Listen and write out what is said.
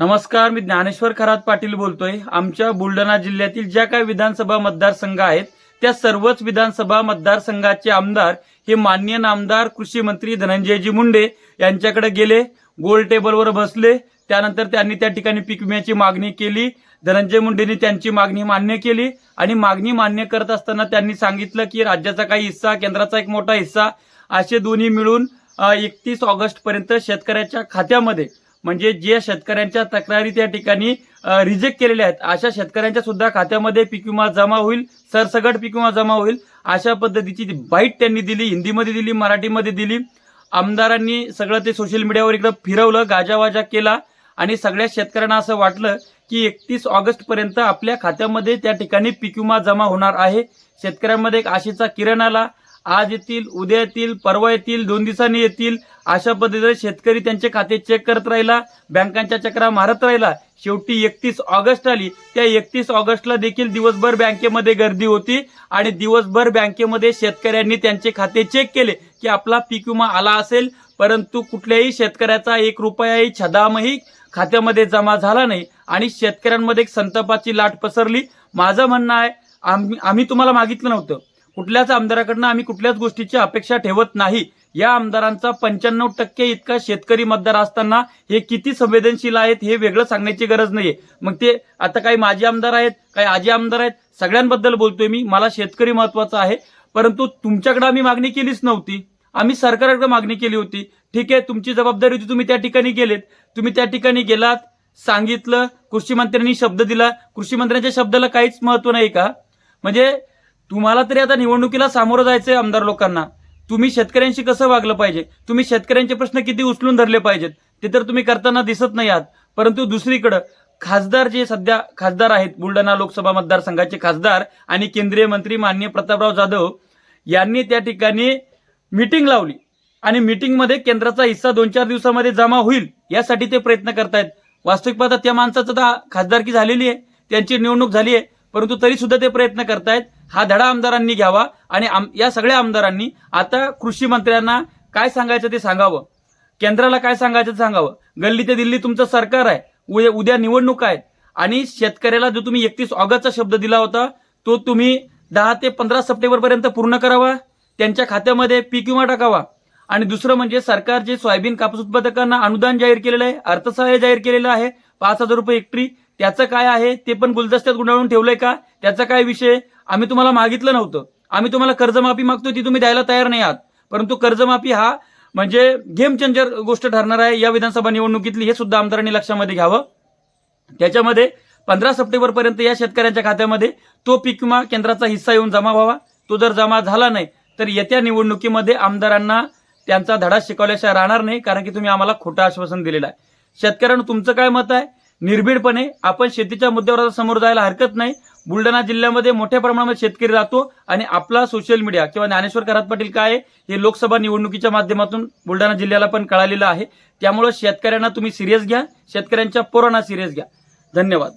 नमस्कार मी ज्ञानेश्वर खरात पाटील बोलतोय. आमच्या बुलढाणा जिल्ह्यातील ज्या काही विधानसभा मतदारसंघ आहेत त्या सर्वच विधानसभा मतदारसंघाचे आमदार हे मान्य नामदार कृषी मंत्री धनंजयजी मुंडे यांच्याकडे गेले गोल टेबलवर बसले. त्यानंतर त्यांनी त्या ठिकाणी पीक विम्याची मागणी केली. धनंजय मुंडेंनी त्यांची मागणी मान्य केली आणि मागणी मान्य करत असताना त्यांनी सांगितलं की राज्याचा काही हिस्सा केंद्राचा एक मोठा हिस्सा असे दोन्ही मिळून एकतीस ऑगस्ट पर्यंत शेतकऱ्याच्या खात्यामध्ये म्हणजे जे शेतकऱ्यांच्या तक्रारी त्या ठिकाणी रिजेक्ट केलेल्या आहेत. अशा शेतकऱ्यांच्या सुद्धा खात्यामध्ये पीक विमा जमा होईल सरसगट पीक विमा जमा होईल. अशा पद्धतीची बाईट त्यांनी दिली हिंदीमध्ये दिली मराठीमध्ये दिली. आमदारांनी सगळं ते सोशल मीडियावर इकडं फिरवलं गाजावाजा केला आणि सगळ्या शेतकऱ्यांना असं वाटलं की एकतीस ऑगस्ट पर्यंत आपल्या खात्यामध्ये त्या ठिकाणी पीक विमा जमा होणार आहे. शेतकऱ्यांमध्ये एक आशेचा किरण आला. आज येतील उद्या येतील परवा येतील दोन दिवसांनी येतील. अशा पद्धतीने शेतकरी त्यांचे खाते चेक करत राहिला बँकांच्या चक्रा मारत राहिला. शेवटी एकतीस ऑगस्ट आली. त्या एकतीस ऑगस्टला देखील दिवसभर बँकेमध्ये गर्दी होती आणि दिवसभर बँकेमध्ये शेतकऱ्यांनी त्यांचे खाते चेक केले की आपला पीक विमा आला असेल परंतु कुठल्याही शेतकऱ्याचा एक रुपयाही छदामही खात्यामध्ये जमा झाला नाही आणि शेतकऱ्यांमध्ये एक संतापाची लाट पसरली. माझं म्हणणं आहे आम्ही आम्ही तुम्हाला मागितलं नव्हतं. कुठल्याच आमदाराकडनं आम्ही कुठल्याच गोष्टीची अपेक्षा ठेवत नाही. या आमदारांचा पंच्याण्णव टक्के इतका शेतकरी मतदार असताना हे किती संवेदनशील आहेत हे वेगळं सांगण्याची गरज नाहीये. मग ते आता काही माजी आमदार आहेत काही आजी आमदार आहेत सगळ्यांबद्दल बोलतोय मी. मला शेतकरी महत्त्वाचा आहे. परंतु तुमच्याकडे आम्ही मागणी केलीच नव्हती. आम्ही सरकारकडे मागणी केली होती. ठीक आहे तुमची जबाबदारी होती तुम्ही त्या ठिकाणी गेलेत. तुम्ही त्या ठिकाणी गेलात सांगितलं कृषी मंत्र्यांनी शब्द दिला. कृषी मंत्र्यांच्या शब्दाला काहीच महत्त्व नाही का? म्हणजे तुम्हाला तरी आता निवडणुकीला सामोरं जायचंय आमदार लोकांना. तुम्ही शेतकऱ्यांशी कसं वागलं पाहिजे? तुम्ही शेतकऱ्यांचे प्रश्न किती उचलून धरले पाहिजेत? ते तर तुम्ही करताना दिसत नाही आहात. परंतु दुसरीकडं खासदार जे सध्या खासदार आहेत बुलढाणा लोकसभा मतदारसंघाचे खासदार आणि केंद्रीय मंत्री माननीय प्रतापराव जाधव यांनी त्या ठिकाणी मीटिंग लावली. आणि मीटिंगमध्ये केंद्राचा हिस्सा दोन चार दिवसामध्ये जमा होईल यासाठी ते प्रयत्न करतायत. वास्तविक पाहता त्या माणसाचं तर खासदारकी झालेली आहे. त्यांची निवडणूक झाली आहे. परंतु तरी सुद्धा ते प्रयत्न करतायत. हा धडा आमदारांनी घ्यावा आणि आम- या सगळ्या आमदारांनी आता कृषी मंत्र्यांना काय सांगायचं ते सांगावं. केंद्राला काय सांगायचं ते सांगावं. गल्ली ते दिल्ली तुमचं सरकार आहे. उद्या उद्या निवडणूक आहेत. आणि शेतकऱ्याला जो तुम्ही एकतीस ऑगस्टचा शब्द दिला होता तो तुम्ही दहा ते पंधरा सप्टेंबर पर्यंत पूर्ण करावा. त्यांच्या खात्यामध्ये पीक विमा टाकावा. आणि दुसरं म्हणजे सरकार जे सोयाबीन कापूस उत्पादकांना अनुदान जाहीर केलेलं आहे अर्थसहाय्य जाहीर केलेलं आहे पाच हजार रुपये हेक्टरी त्याचं काय आहे ते पण गुलदस्त्यात गुंडाळून ठेवलंय का? त्याचा काय विषय? आम्ही तुम्हाला मागितलं नव्हतं. आम्ही तुम्हाला कर्जमाफी मागतोय ती तुम्ही द्यायला तयार नाही आहात. परंतु कर्जमाफी हा म्हणजे गेम चेंजर गोष्ट ठरणार आहे या विधानसभा निवडणुकीतली हे सुद्धा आमदारांनी लक्षामध्ये घ्यावं. त्याच्यामध्ये पंधरा सप्टेंबर पर्यंत या शेतकऱ्यांच्या खात्यामध्ये तो पीक विमा केंद्राचा हिस्सा येऊन जमा व्हावा. तो जर जमा झाला नाही तर येत्या निवडणुकीमध्ये आमदारांना त्यांचा धडा शिकवल्याशिवाय राहणार नाही कारण की तुम्ही आम्हाला खोटं आश्वासन दिलेलं आहे. शेतकऱ्यांना तुमचं काय मत आहे? निर्भीडपणे आपण शेतीच्या मुद्द्यावर आता समोर जायला हरकत नाही. बुलढाणा जिल्ह्यामध्ये मोठ्या प्रमाणामध्ये शेतकरी राहतो आणि आपला सोशल मीडिया किंवा ज्ञानेश्वर करात पाटील काय आहे हे लोकसभा निवडणुकीच्या माध्यमातून बुलढाणा जिल्ह्याला पण कळालेलं आहे. त्यामुळे शेतकऱ्यांना तुम्ही सिरियस घ्या शेतकऱ्यांच्या पोरांना सिरियस घ्या. धन्यवाद.